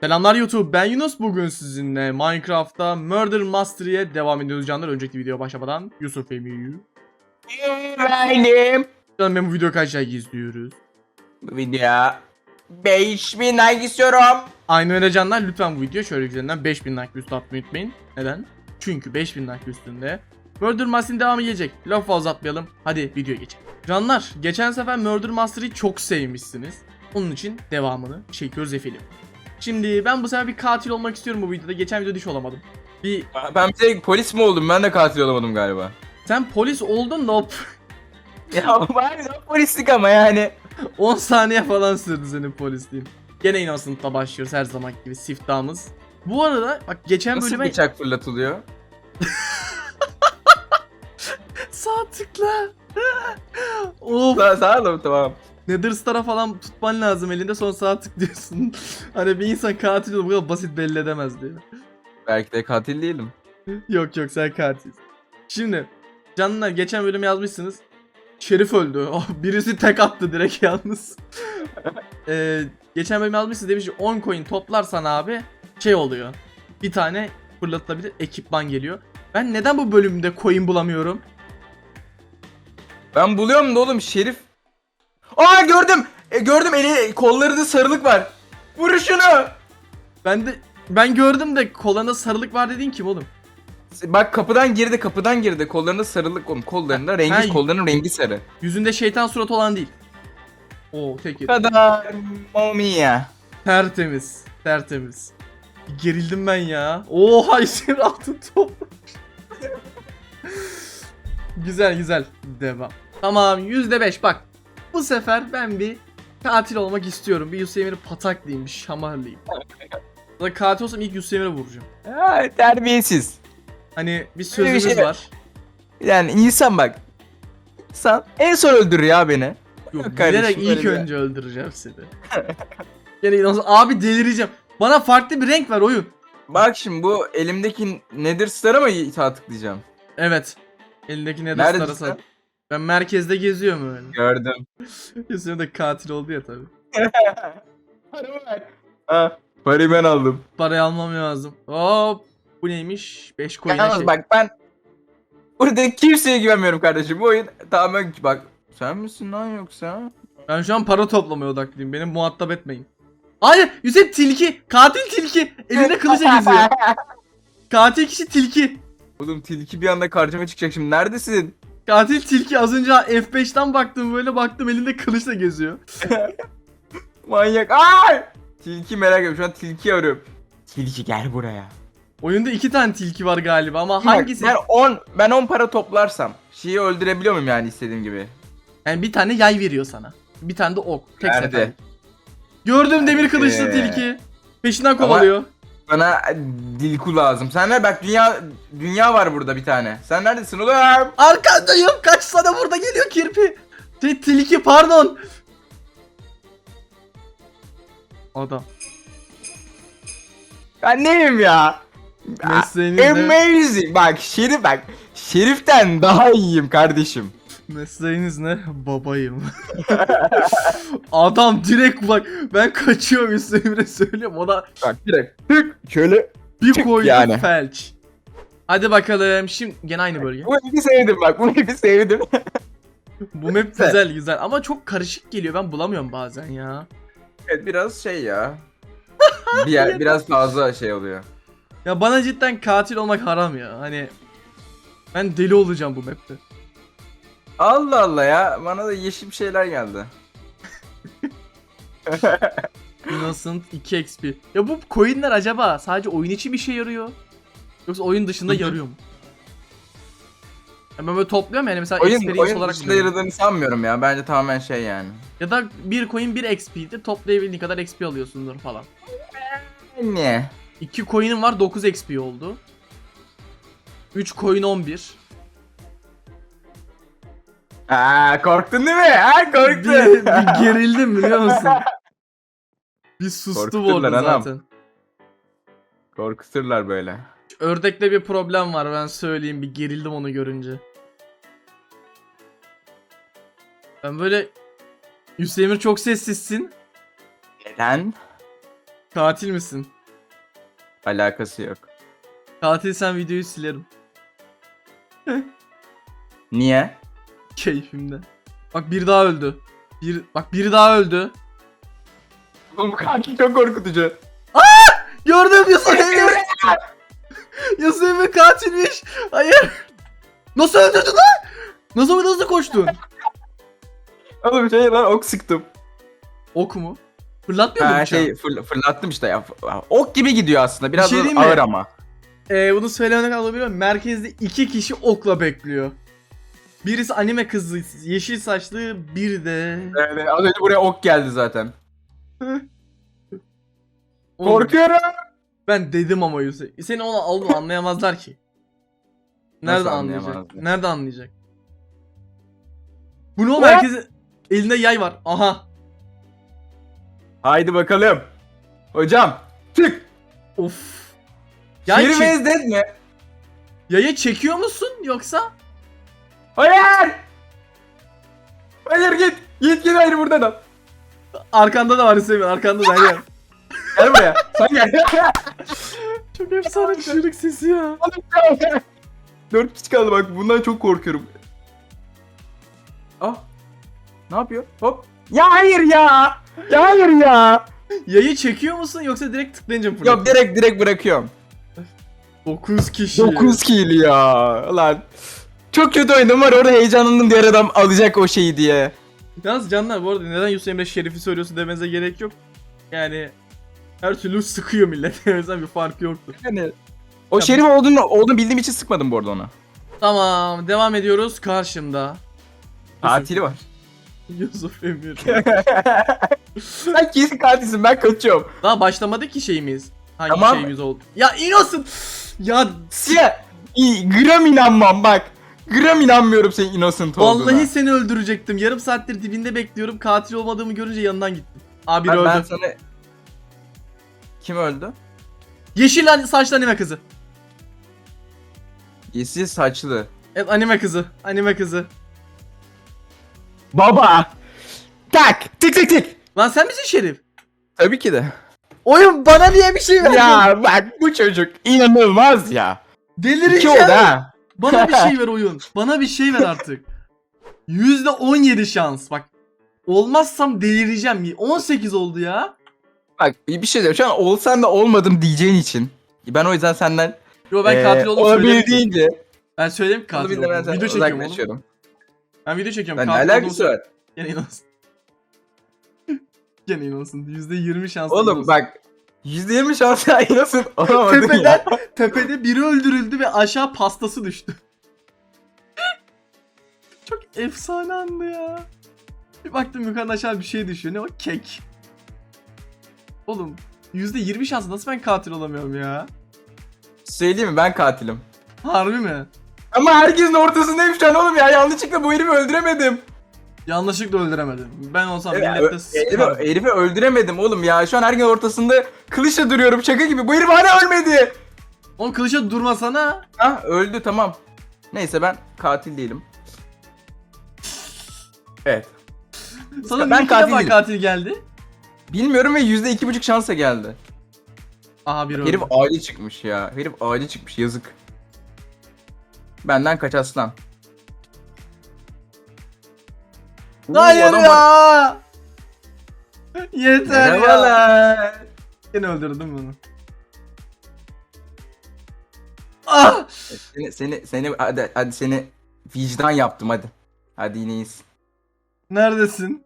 Selamlar YouTube ben Yunus. Bugün sizinle Minecraft'ta Murder Mastery'e devam ediyoruz canlar. Önceki video başlamadan Yusuf Emi Benim. Canım ben bu video kaç like izliyoruz? Bu video 5000 like istiyorum. Aynı öyle canlar. Lütfen bu video şöyle üzerinden 5000 like üstü atmayı unutmayın. Neden? Çünkü 5000 like üstünde Murder Mastery'in devamı gelecek. Laf fazla atmayalım. Hadi videoya geçelim. Canlar geçen sefer Murder Mastery'i çok sevmişsiniz. Onun için devamını çekiyoruz efendim Şimdi ben bu sefer bir katil olmak istiyorum bu videoda geçen videoda hiç olamadım Bir Ben bir tek polis mi oldum? Ben de katil olamadım galiba. Sen polis oldun da hop Ya bari de polislik ama yani. 10 saniye falan sürdü senin polisliğin. Gene innocent'la başlıyoruz her zaman gibi siftahımız. Bu arada bak geçen Nasıl bölüme bıçak fırlatılıyor? sağ tıkla. of Sağ, sağ tamam. Nether Star'a falan tutman lazım elinde son sağ tıklıyorsun. hani bir insan katil olur bu kadar basit belli edemez diye. Belki de katil değilim. yok yok sen katilsin. Şimdi canlılar geçen bölüm yazmışsınız. Şerif öldü. Oh, birisi tek attı direkt yalnız. Ee, geçen bölüm yazmışsınız demiş ki 10 coin toplarsan abi şey oluyor. Bir tane fırlatılabilir ekipman geliyor. Ben neden bu bölümde coin bulamıyorum? Ben buluyorum da oğlum şerif. Aa gördüm. E, gördüm eli kollarında sarılık var. Vur şunu. Ben de ben gördüm de kollarında sarılık var dediğin kim oğlum? Bak kapıdan girdi kapıdan girdi. Kollarında sarılık oğlum. Kollarında rengi Ha, kollarının rengi sarı. Yüzünde şeytan suratı olan değil. Oo tek yedi. Kadar mamiya. Tertemiz. Tertemiz. Gerildim ben ya. Oha isim altın top. güzel güzel. Devam. Tamam %5 bak. Bu sefer ben bir katil olmak istiyorum. Bir Yusuf Emir'i pataklayayım, bir şamarlayayım. Ya da katil olsam ilk Yusuf Emir'e vuracağım. Ha, terbiyesiz. Hani bir bir sözümüz şey- var. Yani insan bak. İnsan en son öldürür ya beni. Yok, kardeşim, bilerek ilk öyle bir- önce öldüreceğim seni. İnanılmaz. Abi delireceğim. Bana farklı bir renk ver oyun. Bak şimdi bu elimdeki Nether Star'a mı sağ tıklayacağım? Evet. Elindeki ne Neredesin dostlara sen? sahip. Ben merkezde geziyorum öyle. Gördüm. Yusuf da katil oldu ya tabi. Paramı ver. Ha, parayı ben aldım. Parayı almam lazım. Hop. Bu neymiş? 5 coin'e Yalnız şey. bak ben burada kimseye güvenmiyorum kardeşim. Bu oyun tamamen bak. Sen misin lan yoksa? Ben şu an para toplamaya odaklıyım. Beni muhatap etmeyin. Hayır Yusuf tilki. Katil tilki. Elinde kılıçla geziyor. Katil kişi tilki. Oğlum tilki bir anda karşıma çıkacak şimdi. Neredesin? Katil tilki az önce F5'ten baktım böyle baktım elinde kılıçla geziyor. Manyak. Ay! Tilki merak ediyorum. Şu an tilki arıyorum. Tilki gel buraya. Oyunda iki tane tilki var galiba ama Bak, hangisi? Ben 10 ben 10 para toplarsam şeyi öldürebiliyor muyum yani istediğim gibi? Yani bir tane yay veriyor sana. Bir tane de ok. Tek Nerede? sefer. Gördüm demir kılıçlı tilki. Peşinden kovalıyor. Bana dilku lazım. Sen ne bak dünya dünya var burada bir tane. Sen neredesin oğlum? Arkandayım. Kaç sana burada geliyor kirpi. Şey tilki pardon. Adam. Ben neyim ya? Mesleğiniz ne? Amazing. Bak Şerif bak. Şerif'ten daha iyiyim kardeşim. Mesleğiniz ne? Babayım. Adam direkt bak ben kaçıyorum Üstüne söylüyorum o da Bak direkt tık şöyle. bir Çık koydu yani. felç. Hadi bakalım şimdi gene aynı bölge. Bu ipi sevdim bak. Bu ipi sevdim. Bu map güzel güzel ama çok karışık geliyor ben bulamıyorum bazen ya. evet biraz şey ya. Bir yer, biraz fazla şey oluyor. Ya bana cidden katil olmak haram ya hani ben deli olacağım bu map'te. Allah Allah ya. Bana da yeşil şeyler geldi. Innocent 2 XP. Ya bu coinler acaba sadece oyun içi bir şey yarıyor? Yoksa oyun dışında yarıyor mu? Ya ben böyle topluyorum yani mesela Oyun, experience oyun olarak dışında yaradığını sanmıyorum ya. Bence tamamen şey yani. Ya da bir coin 1 XP'dir toplayabildiğin kadar XP alıyorsundur falan. Ne? 2 coin'im var 9 XP oldu. 3 coin 11. Aa korktun değil mi? Ha Bir, korktun. bir gerildim biliyor musun? Bir sustu bu Korkuturlar orada anam. zaten. Korkuturlar böyle. Ördekte bir problem var ben söyleyeyim bir gerildim onu görünce. Ben böyle Hüseyin çok sessizsin. Neden? Katil misin? Alakası yok. Katilsen videoyu silerim. Niye? Keyfimde. Bak bir daha öldü. Bir, bak biri daha öldü. Oğlum bu katil çok korkutucu. Gördüm Yusuf Emre. Yusuf Emre katilmiş. Hayır. Nasıl öldürdün lan? Nasıl nasıl koştun? Oğlum şey lan ok sıktım. Ok mu? Fırlatmıyor mu Ha bıçağı? şey fırl- fırlattım işte ya. Ok gibi gidiyor aslında. Biraz şey diyeyim mi? ağır ama. Ee, bunu söylemenek alabiliyor muyum? Merkezde iki kişi okla bekliyor. Birisi anime kızı, yeşil saçlı, biri de... Yani az önce buraya ok geldi zaten. Oğlum, Korkuyorum. Ben dedim ama Yusuf. Seni ona aldım anlayamazlar ki. Nerede Nasıl anlayacak? anlayamazlar? Nerede anlayacak? Bu ne oğlum Ne? herkese... Elinde yay var. Aha. Haydi bakalım. Hocam. Tık. Of. Yay Şerif çek- Ezdet mi? Yayı çekiyor musun yoksa? Hayır. Hayır git. Git git hayır buradan al. Arkanda da var Hüseyin. Arkanda da gel. Gel buraya. Sen gel. Çok efsane çığlık sesi ya. Dört kişi kaldı bak bundan çok korkuyorum. Ah. Ne yapıyor? Hop. Ya hayır ya. Ya hayır ya. Yayı çekiyor musun yoksa direkt tıklayınca mı? Yok direkt direkt bırakıyorum. 9 kişi. 9 kill ya. Lan. Çok kötü oynadım var orada heyecanlandım diğer adam alacak o şeyi diye. Yalnız canlar bu arada neden Yusuf Emre Şerif'i söylüyorsun demenize gerek yok. Yani her türlü sıkıyor millet. O yüzden bir fark yoktu. Yani o şerif olduğunu, olduğunu bildiğim için sıkmadım bu arada ona. Tamam devam ediyoruz. Karşımda Tatili var. Yusuf Emir. Sen kesin katilsin ben kaçıyorum. Daha başlamadı ki şeyimiz. Hangi Tamam. şeyimiz oldu? Ya innocent! Ya Siyah. İyi, gram inanmam bak. Gram inanmıyorum senin innocent olduğuna. vallahi seni öldürecektim. Yarım saattir dibinde bekliyorum. Katil olmadığımı görünce yanından gittim. Abi ben, öldü. ben sana... Kim öldü? Yeşil an- saçlı anime kızı. Yeşil saçlı. Evet anime kızı. Anime kızı. Baba. Tak. Tık tık tık. Lan sen misin Şerif? Tabii ki de. Oyun bana diye bir şey verdin. ya bak bu çocuk inanılmaz ya. İki Delireceğim. oldu ha. Bana bir şey ver oyun. Bana bir şey ver artık. %17 şans. Bak. Olmazsam delireceğim. 18 oldu ya. Bak bir şey diyeceğim. Şu an olsan da olmadım diyeceğin için. Ben o yüzden senden Yo ben katil olduğumu olabildiğince Ben onu katil olduğumu. Video çekiyorum oğlum. Ben video çekiyorum. Ben ne katil alakası olduğumu var? Gene inansın. Gene inansın. %20 şans. Oğlum bak %20 şans aynasın olamadın Tepeden, ya. tepede biri öldürüldü ve aşağı pastası düştü. Çok efsane andı ya. Bir baktım yukarıdan aşağı bir şey düşüyor. Ne o? Kek. Oğlum %20 şans nasıl ben katil olamıyorum ya? Söyleyeyim mi ben katilim. Harbi mi? Ama herkesin ortasındayım şu an oğlum ya yanlışlıkla bu herifi öldüremedim. Yanlışlıkla öldüremedim. Ben olsam Evet, millette Herifi, sıkardım. herifi öldüremedim oğlum ya şu an herkesin ortasında kılıçla duruyorum şaka gibi bu herif hala ölmedi. Oğlum kılıça durmasana. Ha öldü tamam. Neyse ben katil değilim. Evet. Sana Ben katil değilim. katil geldi. Bilmiyorum ve yüzde iki buçuk şansa geldi. Aha bir öldü. Herif aile çıkmış ya. Herif aile çıkmış yazık. Benden kaç aslan. Oo, Hayır adam ya. Yeter ya. Merhabalar. Yine öldürdüm bunu. Ah! Seni seni seni hadi, hadi seni vicdan yaptım hadi. Hadi yine iyisin. Neredesin?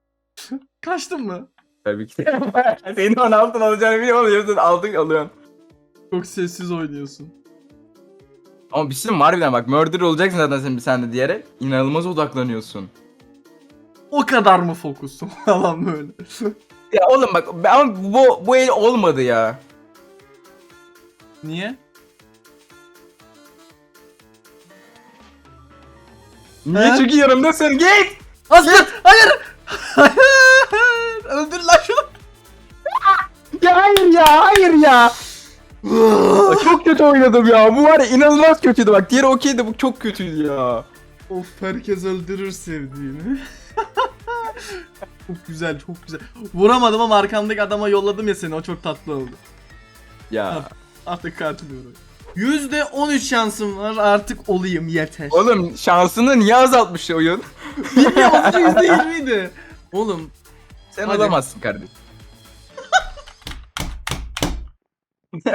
Kaçtın mı? Tabii ki. Senin onu altın alacağını biliyorum ama diyorsun altın alıyorsun. Çok sessiz oynuyorsun. Ama bir şey mi harbiden bak murder olacaksın zaten sen, sen de diyerek inanılmaz odaklanıyorsun. O kadar mı fokusum falan böyle. Ya oğlum bak ama bu bu el olmadı ya. Niye? Niye He? çünkü yanımdasın git. Aslan! Hayır! Hayır! Öldür lan şunu! Ya hayır ya hayır ya. Aa, çok kötü oynadım ya. Bu var ya inanılmaz kötüydü bak. Diğeri okeydi bu çok kötüydü ya. of herkes öldürür sevdiğini. Çok güzel çok güzel. Vuramadım ama arkamdaki adama yolladım ya seni o çok tatlı oldu. Ya. Artık katılıyorum. %13 şansım var artık olayım yeter. Oğlum şansını niye azaltmış oyun? Bilmiyorum az önce %20'ydi. Oğlum Sen Hadi. olamazsın kardeşim.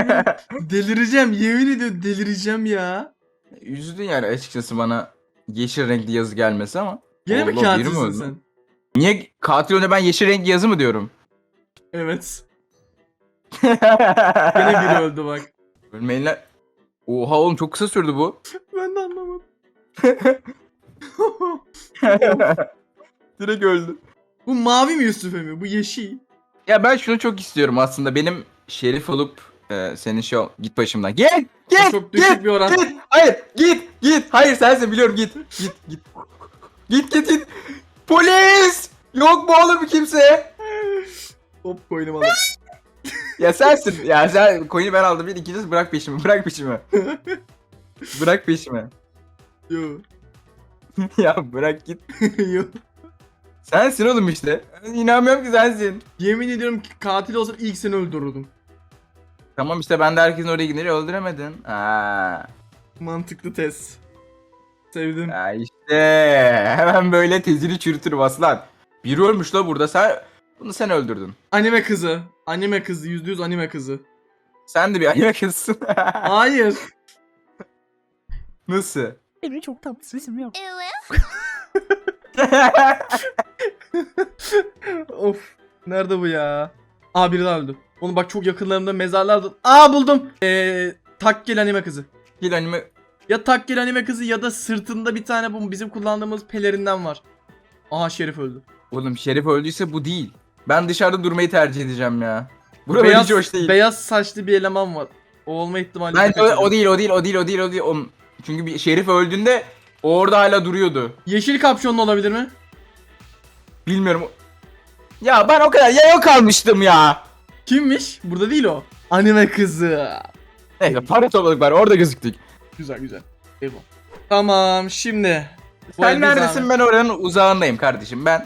delireceğim yemin ediyorum delireceğim ya. Üzdün yani açıkçası bana yeşil renkli yazı gelmesi ama. Gene mi öldü? sen? Niye katil önüne ben yeşil renkli yazı mı diyorum? Evet. Gene biri öldü bak. Ölmeyin Oha oğlum çok kısa sürdü bu. Ben de anlamadım. Direkt öldü. Bu mavi mi Yusuf mi? Bu yeşil. Ya ben şunu çok istiyorum aslında. Benim şerif olup e, senin şey ol- git başımdan. Bu Git! çok düşük git! bir oran. Git! Hayır! Git! Git! Hayır sensin biliyorum git. Git git. Git git git. Polis! Yok mu oğlum kimse? Hop koydum alıp. Ya sensin. Ya sen coin'i ben aldım. Bir ikincisi bırak peşimi. Bırak peşimi. bırak peşimi. Yo. ya bırak git. Yo. Sensin oğlum işte. İnanmıyorum ki sensin. Yemin ediyorum ki katil olsam ilk seni öldürürdüm. Tamam işte ben de herkesin oraya gidince öldüremedin. Aa. Mantıklı test. Sevdim. Ya işte hemen böyle tezini çürütür aslan. Biri ölmüş la burada sen bunu sen öldürdün. Anime kızı. Anime kızı. Yüzde yüz anime kızı. Sen de bir anime kızsın. Hayır. Nasıl? Benim çok tatlı sesim yok. of. Nerede bu ya? Aa biri daha öldü. Onu bak çok yakınlarımda mezarlar. Aa buldum. Eee Takkeli anime kızı. Değil anime Ya Takkeli anime kızı ya da sırtında bir tane bu bizim kullandığımız pelerinden var. Aha Şerif öldü. Oğlum Şerif öldüyse bu değil. Ben dışarıda durmayı tercih edeceğim ya. Burada beyaz, hiç hoş değil. beyaz saçlı bir eleman var. O olma ihtimali. Çok o, o değil o değil o değil o değil o değil. O- Çünkü bir Şerif öldüğünde o orada hala duruyordu. Yeşil kapşonlu olabilir mi? Bilmiyorum. Ya ben o kadar ya yok almıştım ya. Kimmiş? Burada değil o. Anime kızı. Neyse para topladık bari orada gözüktük. Güzel güzel. Eyvallah. Tamam şimdi. Bu Sen neredesin ben oranın uzağındayım kardeşim ben.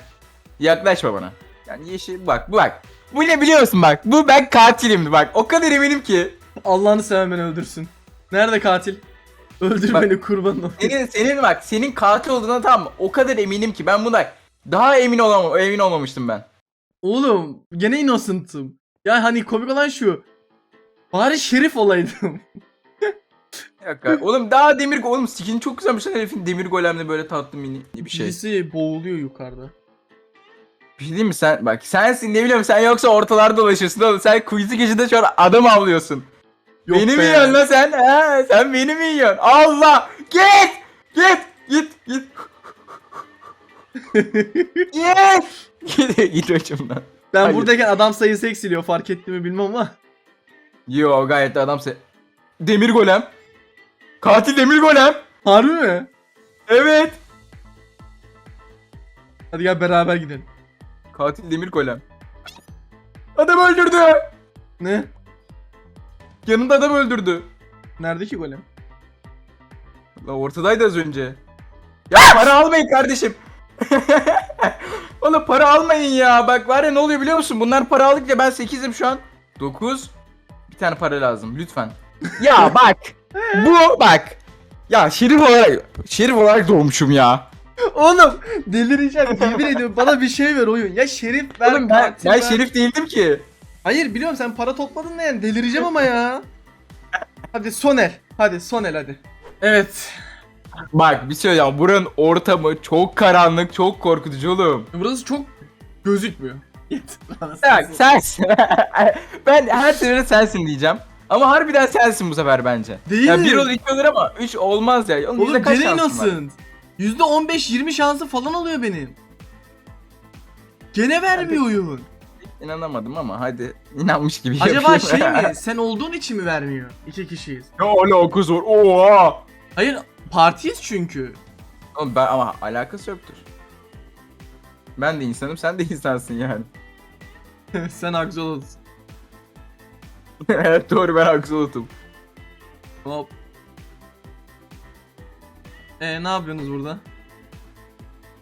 Yaklaşma bana. Yani yeşil bak bu bak. Bu ne biliyorsun bak. Bu ben katilimdi bak. O kadar eminim ki. Allah'ını seven beni öldürsün. Nerede katil? Öldür Bak- beni kurban ol. Senin senin bak senin katil olduğuna tamam mı? O kadar eminim ki ben buna daha emin olamam emin olmamıştım ben. Oğlum gene innocent'ım. Ya hani komik olan şu. Bari şerif olaydım. Dakika. oğlum daha demir oğlum skin çok güzelmiş lan herifin demir golemle böyle tatlı mini bir şey. Birisi boğuluyor yukarıda. Bir şey diyeyim mi sen bak sensin ne biliyorum sen yoksa ortalarda dolaşıyorsun oğlum sen quiz'i gecede şu an adam avlıyorsun. Yok beni mi be. yiyorsun lan sen? Ha, sen beni mi yiyorsun? Allah! Git! Git! Git! Git! Git! Git! Git ucumdan. Ben Hayır. buradayken adam sayısı eksiliyor fark etti mi bilmem ama. Yo gayet de adam se... Demir golem. Katil demir golem. Harbi mi? Evet. Hadi gel beraber gidelim. Katil demir golem. Adam öldürdü. Ne? Yanında adam öldürdü. Nerede ki golem? La ortadaydı az önce. Ya para almayın kardeşim. Oğlum para almayın ya. Bak var ya ne oluyor biliyor musun? Bunlar para aldıkça ben 8'im şu an. 9. Bir tane para lazım lütfen. ya bak. Bu bak. Ya şerif olarak şerif olarak doğmuşum ya. Oğlum delireceğim yemin ediyorum bana bir şey ver oyun. Ya şerif ver Oğlum ben, ben ver. şerif değildim ki. Hayır biliyorum sen para topladın da yani delireceğim ama ya. Hadi son el. Hadi son el hadi. Evet. Bak bir şey ya buranın ortamı çok karanlık, çok korkutucu oğlum. Burası çok gözükmüyor. Yeter. Bak sensin. ben her seferinde sensin diyeceğim. Ama harbiden sensin bu sefer bence. Değil. Ya bir olur iki olur ama üç olmaz ya. Oğlum, Oğlum kaç gene şansın var? innocent. %15-20 şansı falan oluyor benim. Gene vermiyor oyun. İnanamadım ama hadi inanmış gibi Acaba yapayım. şey mi? Sen olduğun için mi vermiyor? İki kişiyiz. ne alakası var? Oha! Hayır partiyiz çünkü. Oğlum ben ama alakası yoktur. Ben de insanım sen de insansın yani. sen Axolotl. evet doğru ben Axolotl. Hop. Ee ne yapıyorsunuz burada?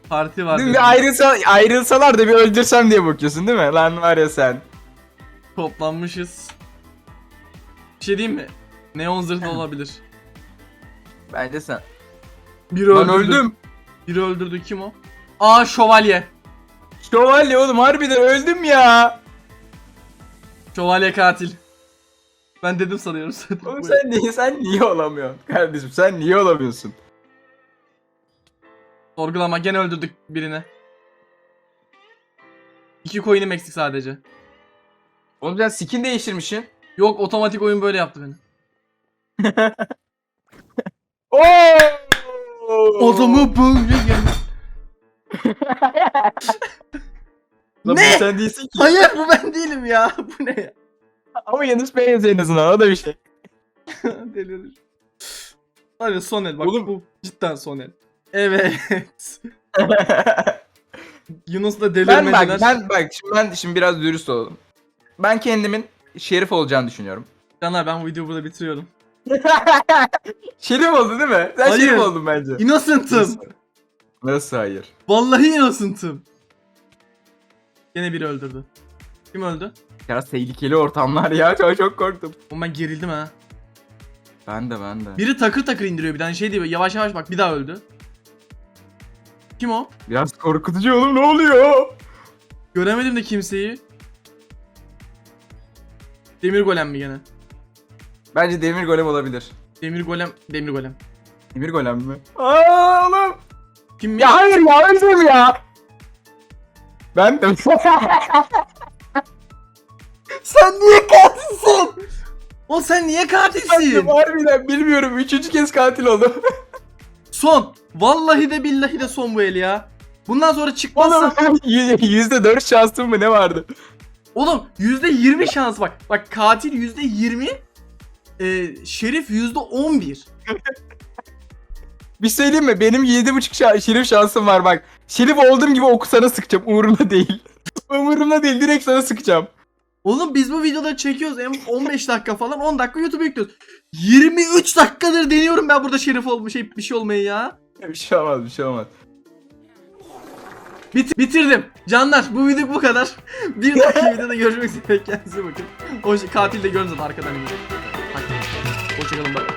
Parti var. Değil mi? dedim. Ayrılsa, ayrılsalar da bir öldürsem diye bakıyorsun değil mi? Lan var ya sen. Toplanmışız. Bir şey diyeyim mi? Neon zırhlı olabilir. Bence sen. Biri öldürdü. öldüm. Biri öldürdü kim o? Aa şövalye. Şövalye oğlum harbiden öldüm ya. Şövalye katil. Ben dedim sanıyorum. Oğlum sen niye sen niye olamıyorsun kardeşim? Sen niye olamıyorsun? Sorgulama gene öldürdük birini. İki coin'im eksik sadece. Oğlum sen skin değiştirmişsin. Yok otomatik oyun böyle yaptı beni. Oo! Adamı böyle. Lan bu Ne? sen değilsin ki. Hayır bu ben değilim ya. Bu ne ya? Ama Yunus Bey en azından o da bir şey. Delirir. Hadi son el bak Oğlum. bu cidden son el. Evet. Yunus da ben delirmediler. bak ben bak şimdi ben şimdi biraz dürüst olalım. Ben kendimin şerif olacağını düşünüyorum. Canlar ben bu videoyu burada bitiriyorum. şerif oldu değil mi? Sen Hayır. şerif oldun bence. Innocent'ım. Nasıl? Nasıl hayır? Vallahi innocent'ım. Gene biri öldürdü. Kim öldü? Biraz tehlikeli ortamlar ya. Çok çok korktum. Oğlum ben gerildim ha. Ben de ben de. Biri takır takır indiriyor bir tane şey diyor yavaş yavaş bak bir daha öldü. Kim o? Biraz korkutucu oğlum ne oluyor? Göremedim de kimseyi. Demir golem mi gene? Bence demir golem olabilir. Demir golem, demir golem. Demir golem mi? Aa oğlum. Kim mi? Ya hayır ya öldüm ya. Ben de. Sen niye katilsin? O sen niye katilsin? Harbiden bilmiyorum. Üçüncü kez katil oldum. Son. Vallahi de billahi de son bu el ya. Bundan sonra çıkmazsa... Yüzde dört şansım mı ne vardı? Oğlum %20 şans bak. Bak katil %20. Ee, şerif %11. Bir söyleyeyim mi? Benim yedi buçuk şa- şerif şansım var bak. Şerif olduğum gibi oku sana sıkacağım. Umurumda değil. Umurumda değil. Direkt sana sıkacağım. Oğlum biz bu videoları çekiyoruz. Hem 15 dakika falan 10 dakika YouTube'a yüklüyoruz. 23 dakikadır deniyorum ben burada şerif olmuş şey bir şey olmayı ya. Bir şey olmaz bir şey olmaz. Bit bitirdim. Canlar bu video bu kadar. Bir dahaki videoda görüşmek üzere. Kendinize bakın. O şey- katil de görün zaten arkadan. Hoşçakalın bak.